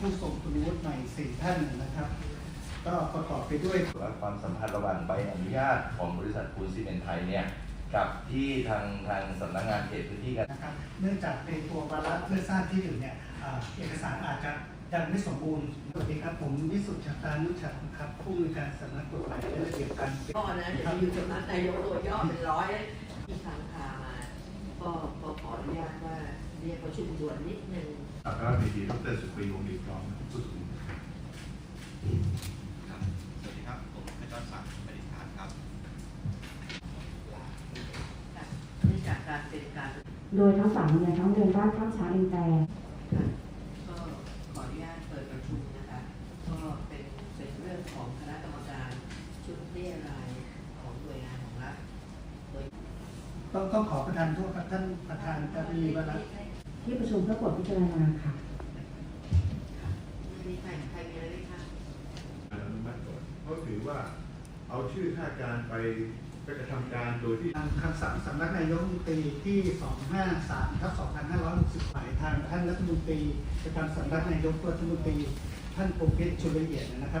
ผู้ทรงคุณวุฒิใหม่สี่ท่านนะครับ ก็ประกอบไปด้วยว่าความสัมพันธ์ระหว่างใบอนุญาตของบริษัทปูนซีเมนต์ไทยเนี่ยกับที่ทางทางสำนักงานเขตพื้นที่การนะครับ เนื่องจากในตัววาระเพื่อสร้างที่ดินเนี่ยอ่าเอกสารอาจจะยังไม่สมบูรณ์สวัสดีครับ ผมวิสุทธิ์ชัตานุชัดครับผู้มีการสำนักกฎหมายและระเบียบการก็นะเดี๋ยวอยู่สำนักนายกตัวย่อเป็นร้อยที่ทางพามา ก็ก็ขออนุญาตว่า เรียกประชุมด่วนนิดนึงอัครเมธีดรสุปรีวงศ์ดีพร้อมสุขุมครับสวัสดีครับ ผมนายจอร์จศักดิ์ปฏิภาณครับค่ะเนื่องจากการเป็นการโดยทั้งสามโรงเรียนทั้งโรงเรียนบ้านข้ามช้างอินแตงค่ะก็ขออนุญาตเปิดประชุมนะคะ ก็เป็นเป็นเรื่องของคณะกรรมการชุดเรียรายของหน่วยงานของรัฐโดยต้องต้องขอประทานโทษครับท่านประธานจะมีวาระ ที่ประชุมเพื่อโปรดพิจารณาค่ะค่ะมีใครใครมีอะไรไหมคะอนุมัติก่อนเพราะถือว่าเอาชื่อข้าราชการไปไปกระทำการโดยที่ทางคำสั่งสำนักนายกรัฐมนตรีที่ 253ทับ2560หมายทางท่านรัฐมนตรีประจำสำนักนายกรัฐมนตรี ท่านพงเพชรชุลละเอียดนะครับ